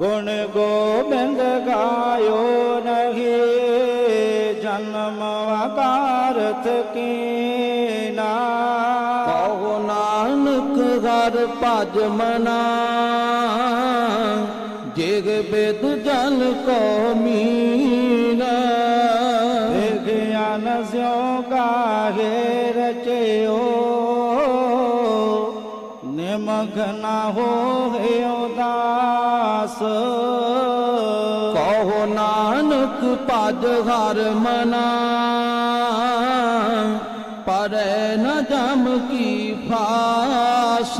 گن گوبند گا ہے جنم وارت کیناک گر پنا جگ وید جن کو میان سے گائے رچ نمگن ہو ਕਹੋ ਨਾਨਕ ਭਜ ਹਰ ਮਨਾ ਪਰੈ ਨ ਜਮ ਕੀ ਫਾਸ।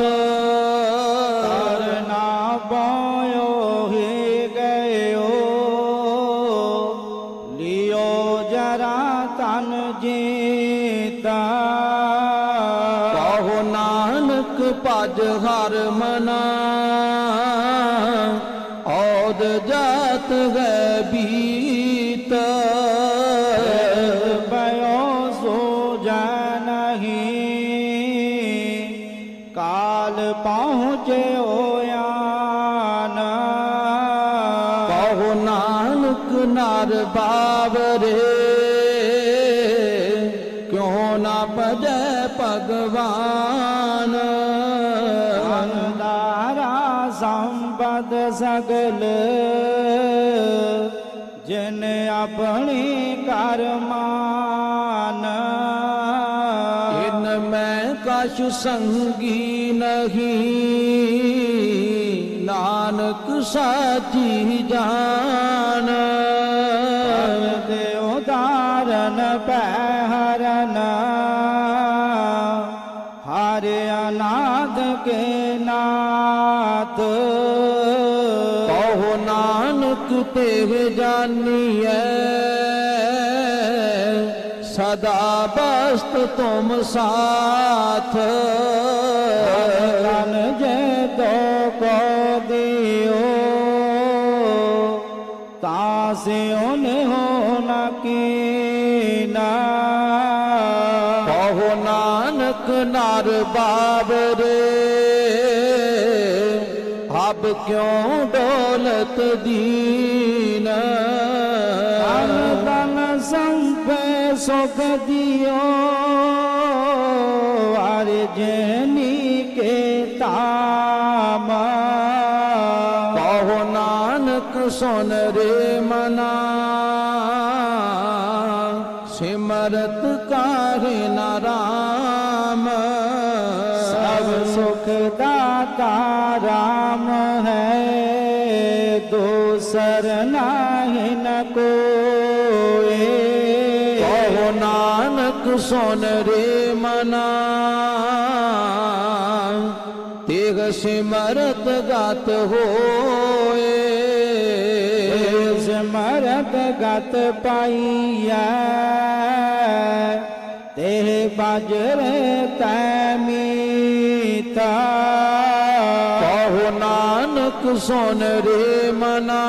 ਕਰਨਾ ਬੋਇਓ ਹੀ ਗਇਓ ਲਿਓ ਜਰਾ ਤਨ ਜੀਤਾ। ਕਹੋ ਨਾਨਕ ਭਜ ਹਰ ਮਨਾ نانک نار بابرے کیوں نہ پجے پگوان اندارا سمبد سگل جن اپنی کرمان۔ ان میں کش سنگی نہیں ਨਾਨਕ ਸਾਚੀ ਜਾਨ। ਤੇ ਉਦਾਰਨ ਪੈ ਹਰਨ। ਹਰਿ ਅਨਾਦ ਕੇ ਨਾਤ ਕਹੋ ਨਾਨਕ ਤੇ ਜਾਨੀਐ। ਸਦਾ ਬਸਤ ਤੁਮ ਸਾਥ। সেওন নাকে না কহো নানক নার বাবরে ਹਬ ਕਿਉ ਡੋਲਤ ਦੀਨ? ਹਰ ਤਨ ਸੰਪੇ ਸੁਖ ਦਿਓ। ਹਰ ਜਨ سون رے منا تیغ سمرت گات ہوئے سمرت گات پائیا تیہ باجر تیمی تا کہو نانک سون رے منا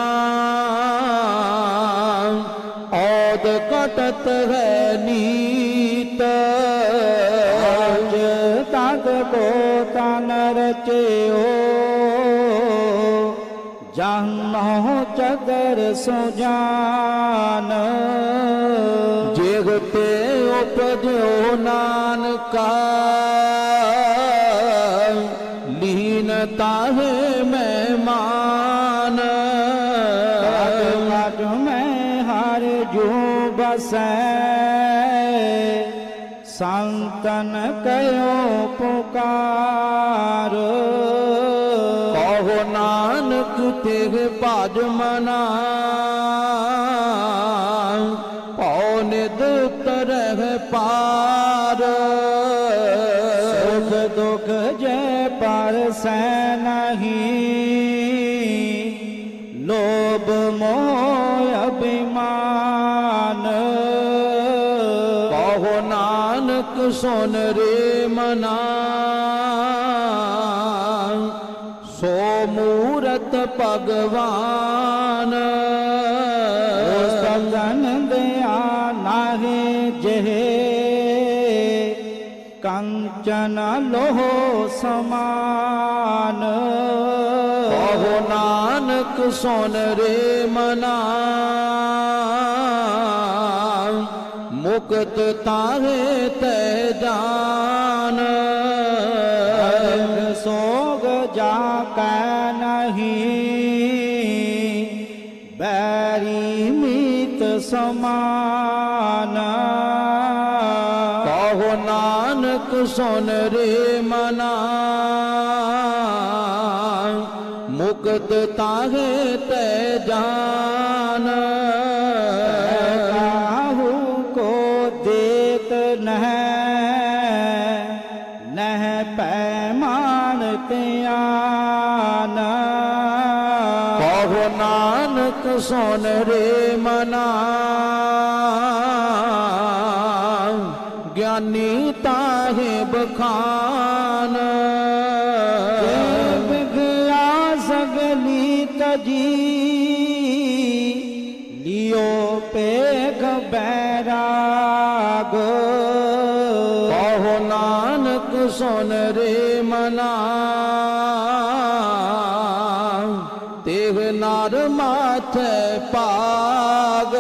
اود کٹت ہے کوتا نرچیو جہنہ چگر سجان جگتے اپجو نانکا لینتا ہے مہمان کٹ میں ہر جو بسیں ਹਰ ਜੋ ਬਸੈ ਸੰਤਨ ਕਯੋ ਪੁਕਾਰ ਕਹੋ ਨਾਨਕ ਤੇ ਭਜ ਮਨਾ ਪਉ ਨਿਦ ਤਰਹਿ ਪਾਰ ਸੁਖ ਦੁਖ ਸੁਨ ਰੇ ਮਨਾ। ਸੋ ਮੂਰਤ ਭਗਵਾਨ। ਸਤਨ ਦਿਆ ਨਾਹੀ ਜਿਹੇ। ਕੰਚਨ ਲੋਹ ਸਮਾਨ। ਕਹੋ ਨਾਨਕ ਸੁਨ ਰੇ ਮਨਾ। وقت تاہ تے جان۔ سوگ جا کے نہیں، بیری میت سمان۔ کہو نانک سن رے منا۔ مکتتا ہے پیانا کہو نانک سون رے منا گیانی تاہب خان جب گیا سگلی تجی لیو پیک بیراغ کہو نانک سن رے یار ماتھے پاگ۔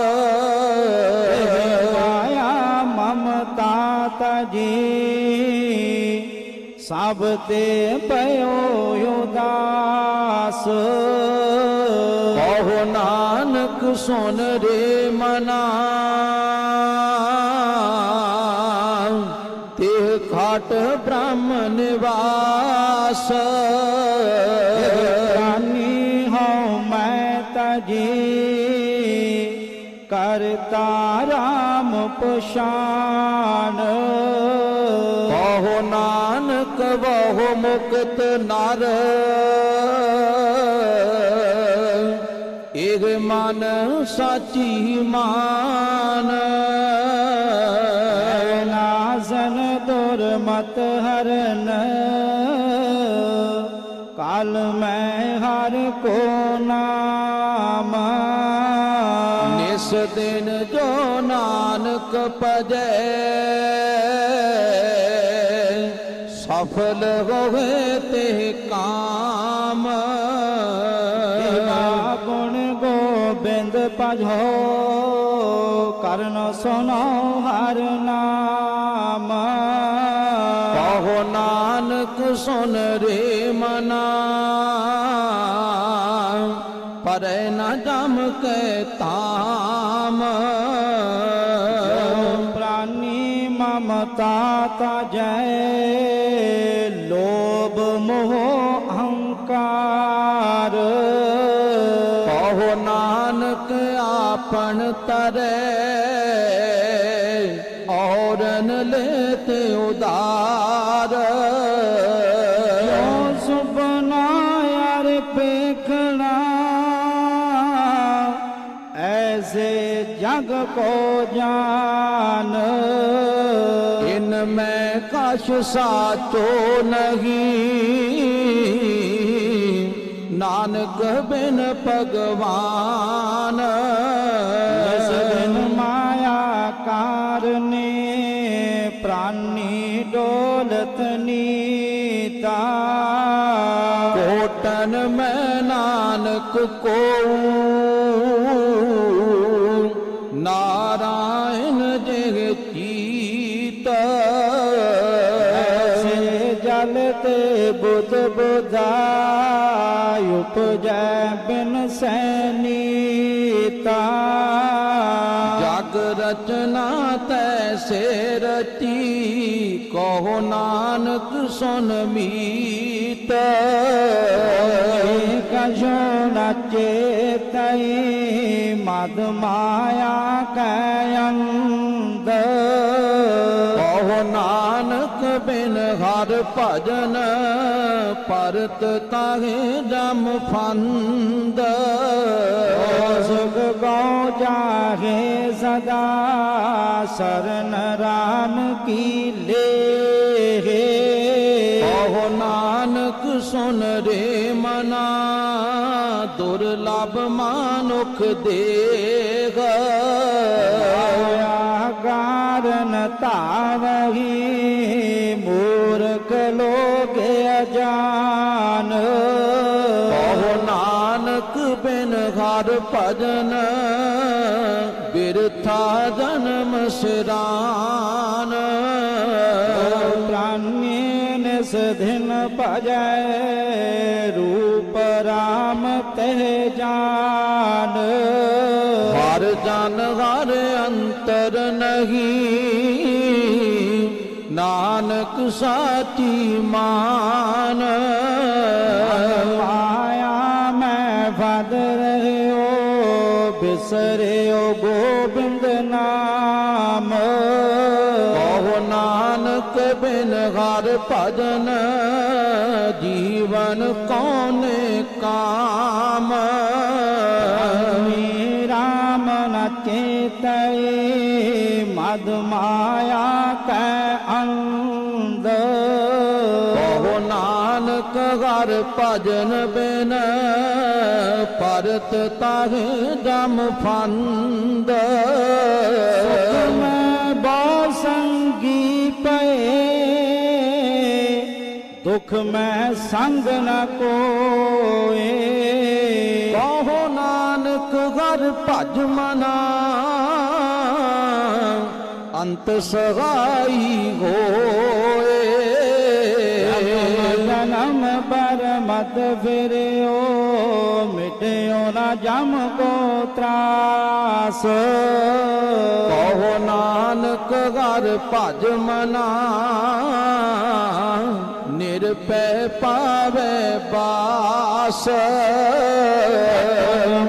آیا ممتا تجی۔ سب تے پیو یوداس اوہ نانک سن رے منا۔ تے کھاٹ برہم واس ਕਰਤਾ RAM ਪਛਾਨ ਕਹੋ ਨਾਨਕ, ਵਹੁ ਮੁਕਤ ਨਰ। ਇਹ ਮਨ ਸਾਚੀ ਮਾਨ। ਨਾਜ਼ਨ ਦੁਰ ਮਤ ਹਰਨ। ਕਾਲ ਮੈਂ ਹਰ ਕੋ ਨਾ ਜੋ ਨਾਨਕ ਭਜੈ ਸਫਲ ਹੋਵੇ ਤੇ ਕਾਮ। ਤੇਰਾ ਗੁਣ ਗੋਬਿੰਦ ਭਜੋ ਕਰਨ ਸੁਨੋ ਹਰ ਨਾਮ। ਕਹੋ ਨਾਨਕ ਸੁਨ ਰੇ ਮਨਾ ਪਰੈ ਨਾ ਜਮ ਕੇ آتا جائے، لوب موہ اہنکار۔ کہو نانک آپن ترے، اورن لیت ادار۔ سپنا یار ایسے جگ کو جان۔ ان میں نقش ساتو نہیں۔ نانک بن پگوان۔ سدن مایا کارنے پرانی ڈولت نیتا۔ کوٹن میں نانک کو ਬੁੱਧ ਬੁਝਾਇ ਉਪਜੈ ਬਿਨ ਸੈਨੀਤਾ ਜਗ ਰਚਨਾ ਤੈਸੇ ਰਤੀ ਕਹੋ ਨਾਨਕ ਸੁਨ ਮੀਤ ਕਜੋ ਨਚੇ ਤਈ ਬਿਨ ਹਰ ਭਜਨ ਪਰਤ ਤਾਹੇ ਜਮ ਫੰਦ ਸੁਖ ਗੋ ਜਾਗੇ ਸਦਾ ਸਰਨ ਰਾਮ ਕੀ ਲੇ ਕਹੋ ਨਾਨਕ ਸੁਨ ਰੇ ਮਨਾ ਦੁਰਲਭ ਮਾਨੁਖ ਦੇਗ ਹੋਇਆ ਕਾਰਨ ਤਾਵਹੀ ਹਰ ਭਜਨ ਬਿਰਥਾ ਜਨਮ ਸਿਰਾਨ। ਪ੍ਰਾਨੇ ਨਿਸ ਦਿਨ ਭਜੈ ਰੂਪ ਰਾਮ ਤੇ ਜਾਨ। ਹਰ ਜਨ ਹਰ ਅੰਤਰ ਨਹੀਂ ਨਾਨਕ ਸਾਚੀ ਮਾਨ। ਬਿਸਰਿਓ ਗੋਬਿੰਦ ਨਾਮ। ਕਹੋ ਨਾਨਕ ਬਿਨ ਹਰ ਭਜਨ, ਜੀਵਨ ਕੌਨੇ ਕਾਮ? ਮੀ ਰਾਮ ਨ ਚੇਤਏ ਮਦ ਮਾਇਆ ਕੈ ਅੰਧ ਹਰ ਭਜਨ ਬਿਨ ਪਰਤ ਤਾਹੇ ਜਮ ਫੰਦ। ਮੈਂ ਬੋ ਸੰਗੀ ਪਏ ਦੁਖ ਮੈਂ ਸੰਗ ਨ ਕੋਏ। ਕਹੋ ਨਾਨਕ ਹਰ ਭਜ ਮਨਾ ਅੰਤ ਸਹਾਈ ਹੋਏ। ਪਰ ਮਤ ਫਿਰਿਓ ਮਿਟਿਓ ਨਾ ਜਮ ਕੋ ਤਰਾਸ ਕਹੋ ਨਾਨਕ ਹਰ ਭਜ ਮਨਾ ਨਿਰਪੈ ਪਾਵੇ ਬਾਸ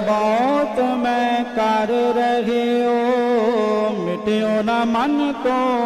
ਬਹੁਤ ਮੈਂ ਕਰ ਰਹਿਓ ਮਿਟਿਓ ਨਾ ਮਨ ਕੋ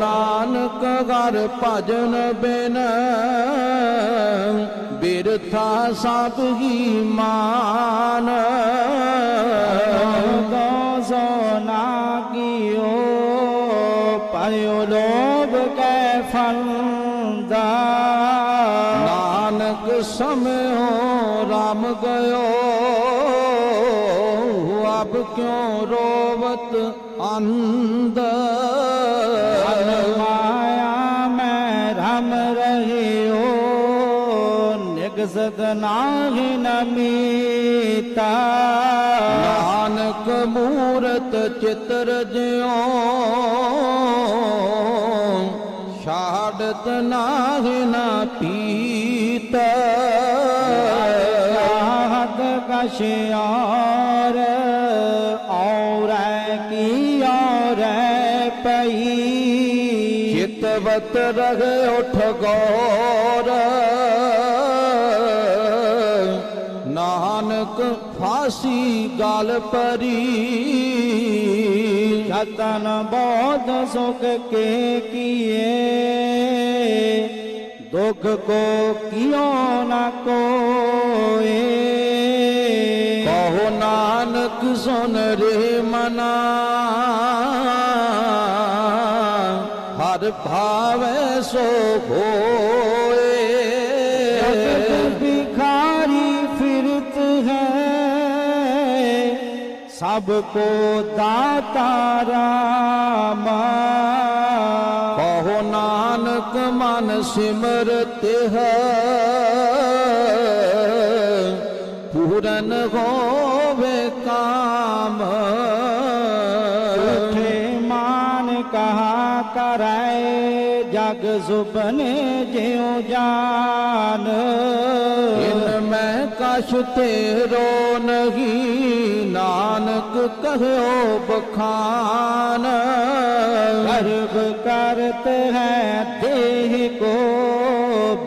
ਨਾਨਕ ਘਰ ਭਜਨ ਬਿਨ ਬਿਰਥਾ ਸਭ ਹੀ ਮਾਨ آنک سم ہو رام گو آپ کیوں روبت آند مایا میں رام رہی ہوگ ست ناہ نمیتا آنک مہرت چتر ج اتنا ہی نہ پیتا۔ شہد کا شیار اور ہے کی اور ہے پہی۔ چتوت رہ اٹھ گور نانک فاسی گال پری۔ رتن بہت سکھ کے کیے۔ دکھ کو کیوں نہ کوئے؟ کہو نانک سن رے منا، ہر بھاوے سو بھوئے۔ بھکاری فرت ہے، سب کو داتا راما۔ زبان سمرت ہے۔ پورن ہوے کام۔ مان کہا کرائے جگ زبن جیو جان۔ داشتے رو نہیں، نانک کہو بخان۔ غرب کرتے ہیں دیہ کو،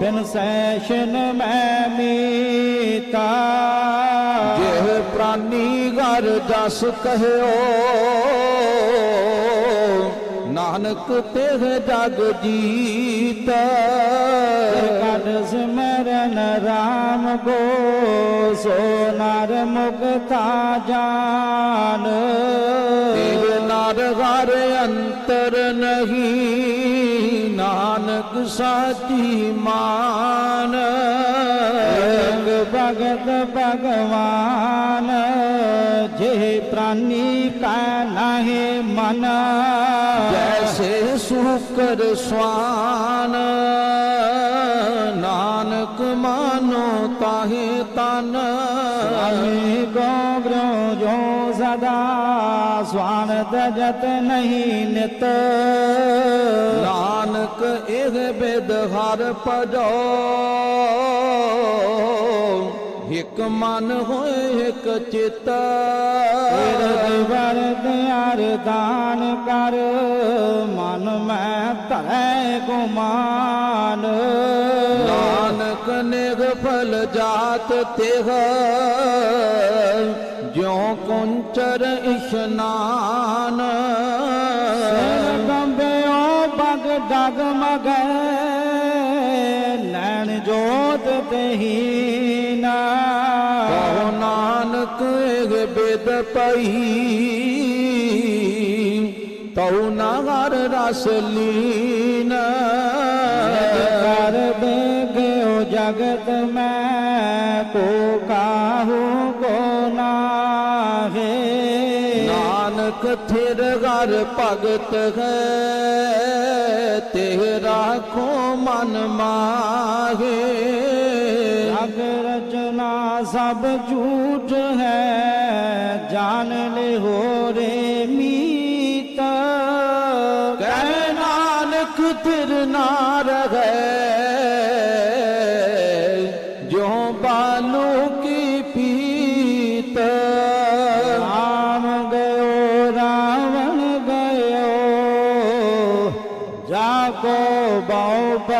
بن سیشن میں میتا۔ یہ پرانی گر جس کہو ਨਾਨਕ ਤੇਹ ਜਗ ਜੀਤ ਕਟ ਸਿਮਰਨ RAM ਕੋ ਸੋ ਨਰ ਮੁਕਤਾ ਜਾਨ ਤੇਰੇ ਨਰ ਹਰ ਅੰਤਰ ਨਹੀਂ ਨਾਨਕ ਸਾਚੀ ਮਾਨ ਏਕ ਭਗਤ ਭਗਵਾਨ ਜੇ ਪ੍ਰਾਨੀ ਕਾ ਨਾਹੀ ਮਨ ਜੈਸੇ ਸੁਕਰ ਸਵਾਨ ਨਾਨਕ ਮਾਨੋ ਤਾਹੇ ਤਨ ਅਮੀ ਗੋਬਰੋ ਜੋ سوانت تجت نہیں نت دانک اس بے دار پجو ایک من ہو چر دیا دان کر من میں تمہیں گمان مانک نفل جات تہ سر اشنان۔ سرگم بمبیوں بگ ڈگ مگے لین جوت تہینا تو نانک بید پئی۔ کہو نغر رس لگ کر دے گے جگت میں کو کا کتھر گھر پگت ہے تیرا کو من ماہے لگ رچنا سب جھوٹ ہے جان لے ہو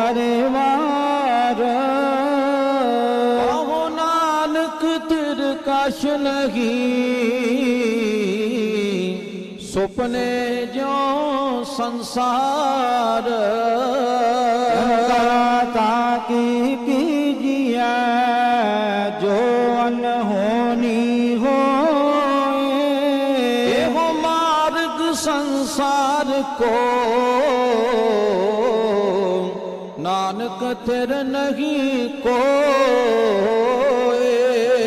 ਪਰਿਵਾਰ। ਕਹੋ ਨਾਨਕ ਤਿਰ ਕਛ ਨਹੀਂ। ਸੁਪਨੇ ਜੋ ਸੰਸਾਰ। ਤਾ ਕੀ ਕੀਜੀਐ ਜੋ ਅਨਹੋਨੀ ਹੋਏ। ਇਹੋ ਮਾਰਗ ਸੰਸਾਰ ਕੋ قرآن قطر نہیں کوئے۔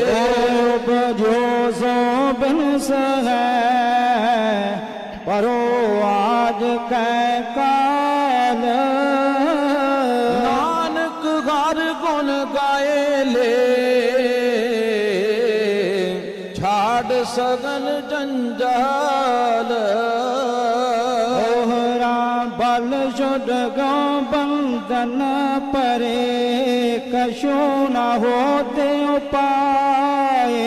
روب جو زوبن سا ہے پرو آج کہے نہ ہوتے پائے۔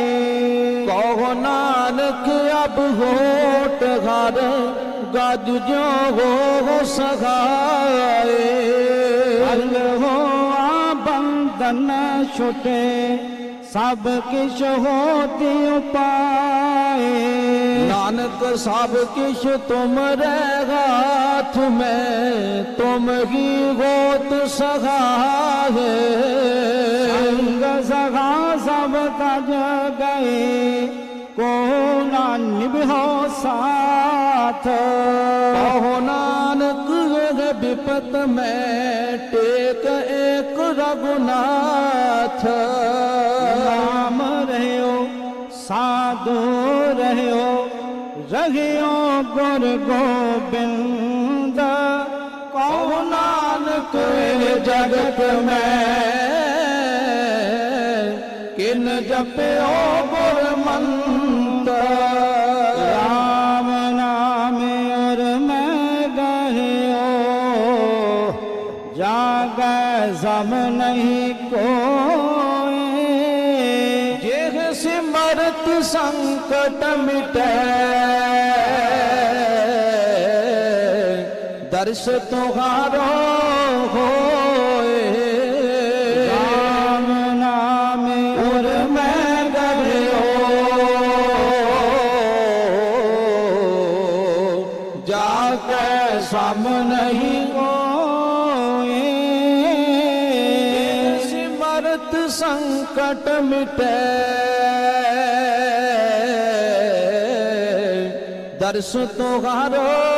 کہو نانک اب ہوت گھر گد جو ہو سگائے حل ہو آبندن چھٹے، سب کش ہوتی پائے۔ نانک سب کش تم رہ گا تمہیں تم ہی ہو سبت سغا ہے۔ سگا سب تج گئے۔ کونان نبھو ساتھ؟ کہو نانک پت میں ٹیک ایک رگناتھ نام رہے رہو سادو رہو رہو گر گوبند۔ جان جگت میں۔ کن جپیو پر منت رام نام اور میں گہو جاگ زم نہیں کوئی جہ سمرت سنکت مٹے۔ عرش تمہارو ہوئے۔ سام نہیں ہوئے۔ سمرت سنکٹ مٹے۔ درس تو غارو